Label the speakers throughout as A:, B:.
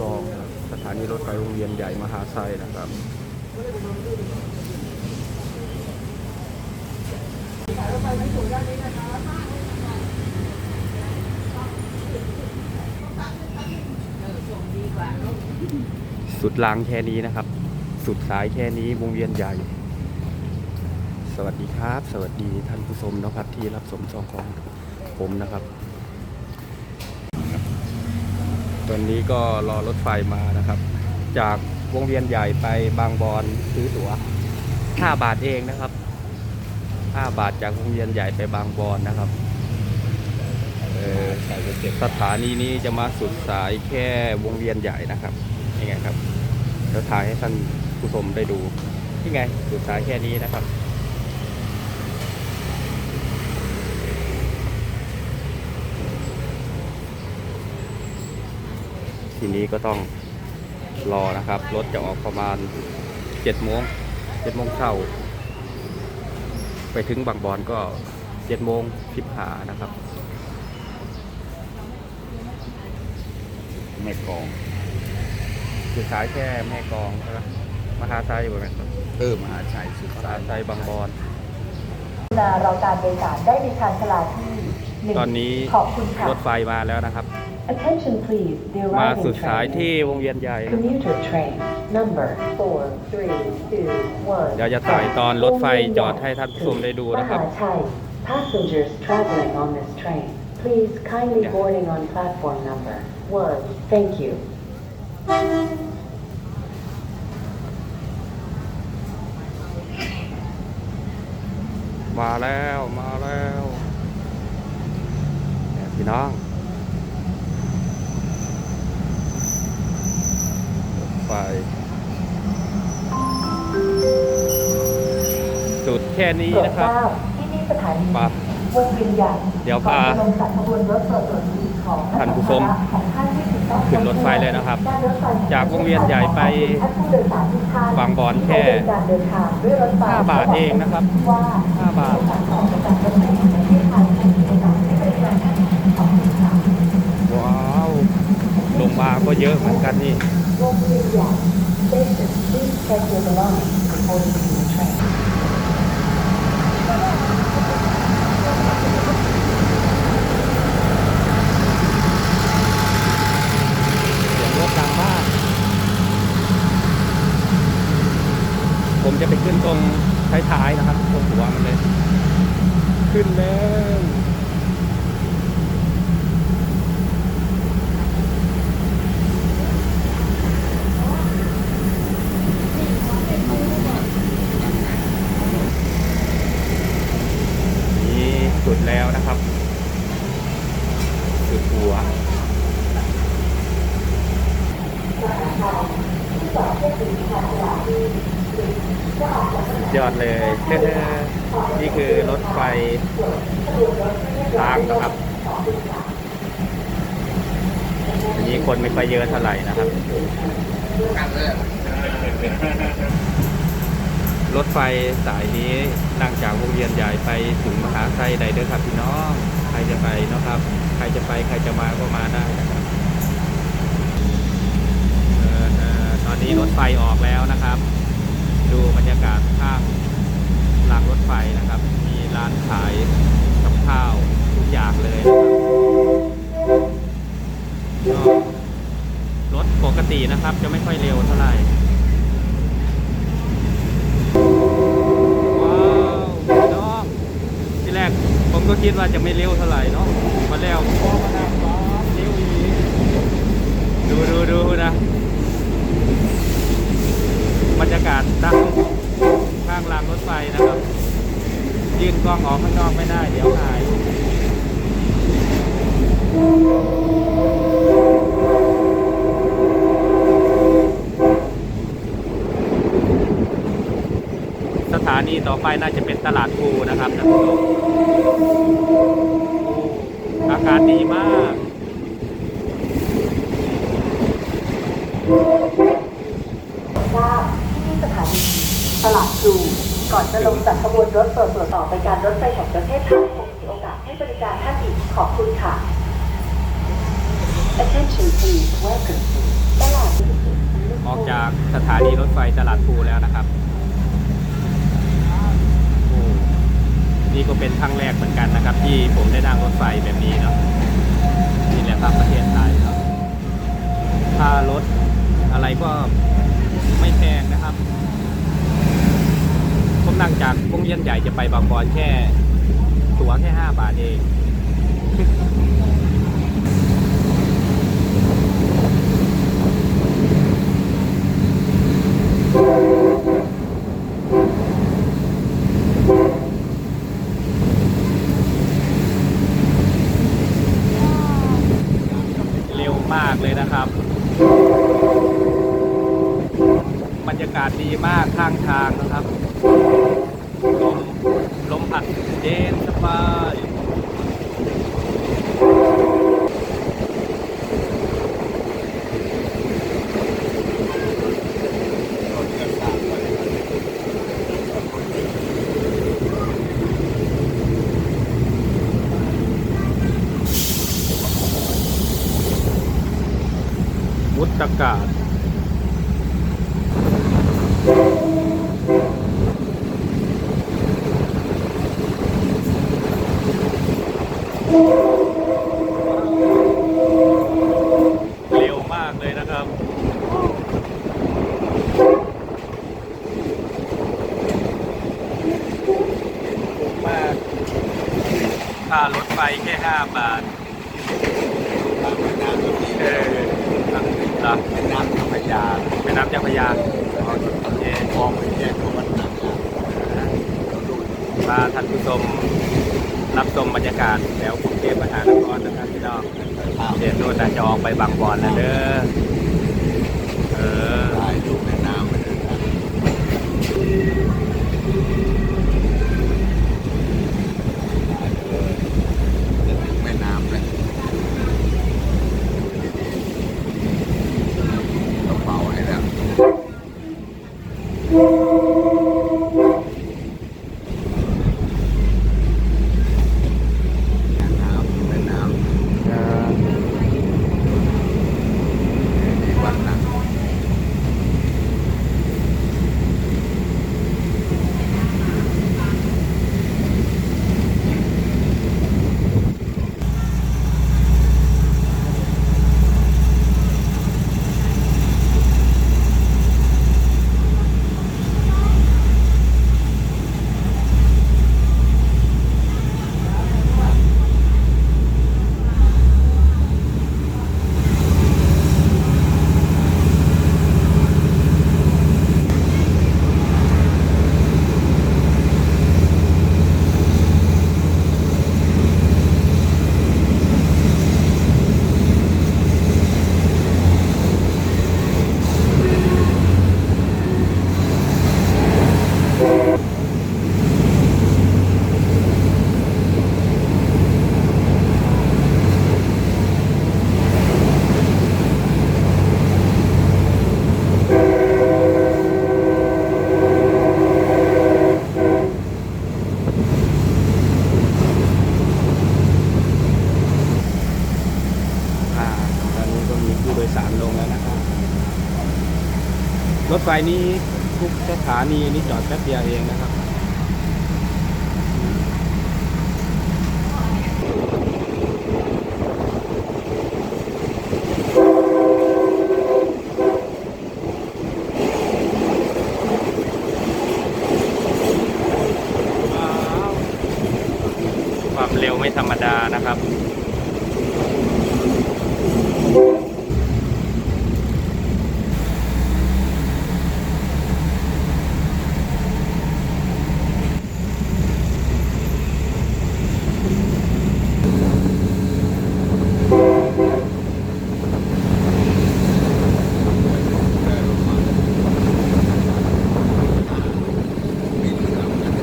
A: ก็สถานีรถไฟวงเวียนใหญ่มหาไซนะครับสุดรางแค่นี้นะครับ สุดสายแค่นี้วงเวียนใหญ่ สวัสดีครับ สวัสดีท่านผู้ชมนะครับที่รับสมช่องของผมนะครับ ตอนนี้ก็รอรถไฟมานะครับ จากวงเวียนใหญ่ไปบางบอนซื้อตั๋ว5บาทเองนะครับ5บาทจากวงเวียนใหญ่ไปบางบอนนะครับเออสถานีนี้จะมาสุดสายแค่วงเวียนใหญ่นะครับยังไงครับเดี๋ยวถ่ายให้ท่านผู้ชมได้ดูที่ไงสุดสายแค่นี้นะครับ ทีนี้ก็ต้องรอนะครับ รถจะออกประมาณเจ็ดโมงเจ็ดโมงเช้า ไปถึงบางบอนก็เจ็ดโมงสิบหานะครับ
B: ไม่กอง
A: สุดท้ายแค่แม่กลองใช่ไหมมหาไซบ่แม่นบ่
B: เออมหาชัยสุด
A: ม
B: สา
A: หายไซบางบอน
C: นาเราการโดยสารได้ในชานชาลาที่หนึ่ง
A: ตอนนี้
C: ขอบคุณค่ะ
A: รถไฟมาแล้วนะครับ
C: Attention please the
A: มา
C: arriving
A: สุดสาย
C: train
A: ที่วงเวียนใหญ่นะ
C: commuter train number four three two one
A: เดี๋ยวจะถ่ายตอนรถไฟจอดให้ท่านผู้ชมได้ดูนะครับ
C: มหาชัย Passengers traveling on this train please kindly
A: Yeah.
C: boarding on platform number one thank you
A: มาแล้วมาแล้วเนี่ยพี่น้องรถ ไฟสุดแค่นี้
C: โปรด
A: นะค
C: ท
A: รับ
C: ราบที่นี่สถานี
A: มา
C: วงเวียนใหญ่
A: เดี๋ยวพา
C: ก่อนจะลงจากขบวนรถเปิดตัวของ
A: ท่านผู้ชม
C: ของท่านที่ถูกต้อง
A: ขึ้นรถไฟเลยนะครับ
C: ด้านรถไฟ
A: จากวงเวียนใหญ่ไป
C: ท่านผู้โดยสารทุกท่าน
A: บางบอนแค่
C: ที่ใช้การเดินทางด้วยรถไฟ
A: ห้าบาทเองนะครับ
C: ว่า
A: ห้าบาท
C: การออกจากรถไฟแห่งประเทศไทยให้มีโอกาสให้บริการท่านขอบคุณค่ะ
A: ว้าว ลงมาก็เยอะเหมือนกันนี่
C: เวียนใหญ่ Station please check your belongings before leaving the train
A: เสียงรถดังมากผมจะไปขึ้นตรงท้ายๆนะครับตรงหัวมันเลย ขึ้นแล้วนี่สุดแล้วนะครับ สุดหัว ยอดเลย นี่คือรถไฟ ทางนะครับ อันนี้คนไม่ค่อยเยอะเท่าไหร่นะครับ รถไฟสายนี้นั่งจากวงเวียนใหญ่ไปถึงมหาไซใดเด้อครับพี่น้อง ใครจะไปนะครับ ใครจะไปใครจะมาก็มาได้นะครับออตอนนี้รถไฟออกแล้วนะครับ ดูบรรยากาศข้างรางรถไฟนะครับ มีร้านขายกับข้าว อย่างเลยนะครับรถปกตินะครับจะไม่ค่อยเร็วเท่าไหร่ว้าวน้องที่แรกผมก็คิดว่าจะไม่เร็วเท่าไหร่เนาะมาแล้วพอมานั่งป๊าเร็วอีกดูดูดูนะบรรยากาศตั้งข้างรางรถไฟนะครับ ยื่นกล้องออกข้างนอกไม่ได้ เดี๋ยวหาย สถานี ต่อไปน่าจะเป็นตลาดภูนะครับท่านผู้ชมอากาศดีมาก
C: ทราบที่นี่สถานีตลาดพลูก่อนจะลงจากขบวนรถเปิดตัวต่อไปการรถไฟแห่งประเทศไทยคงมีโอกาสให้บริการท่านอีกขอบคุณค่ะ Attention please welcome to ตลาด
A: ออกจากสถานีรถไฟตลาดภูแล้วนะครับโอ้ นี่ก็เป็นครั้งแรกเหมือนกันนะครับ ที่ผมได้นั่งรถไฟแบบนี้เนาะนี่แหละครับประเทศไทยครับถ้ารถอะไรก็ไม่แพงนะครับ ผมนั่งจากวงเวียนใหญ่จะไปบางบอนแค่ ตั๋วแค่ 5 บาทเอง เร็วมากเลยนะครับ บรรยากาศดีมากข้างทางนะครับ ลมลมพัดเย็นสบายวุฒากาศ เร็วมากเลยนะครับ ถูกมาก ค่ารถไฟ แค่5บาทเออครับครับ
B: เป็นน้ำธรรมดา
A: แม่น้ำเจ้าพระยาโอเค
B: คลองเป็นแยกของมันนัก
A: พาท่านผู้ชมรับชมบรรยากาศแถวกรุงเทพมหานครนะครับพี่น้องเดี๋ยวนู่นนะจะออกไปบางบอนแล้วเด้อเออ
B: ไฟ
A: นี้ทุกสถานีนี่จอดแป๊บเดียวเองนะครับ ว้าวความเร็วไม่ธรรมดานะครับ
B: เดินลงมามีเรือกัน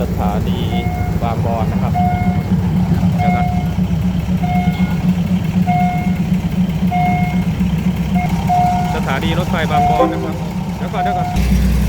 A: สถานีบางบอนนะครับแล้วก็สถานี รถไฟบางบอนนะครับเดี๋ยวก่อนเดี๋ยวก่อน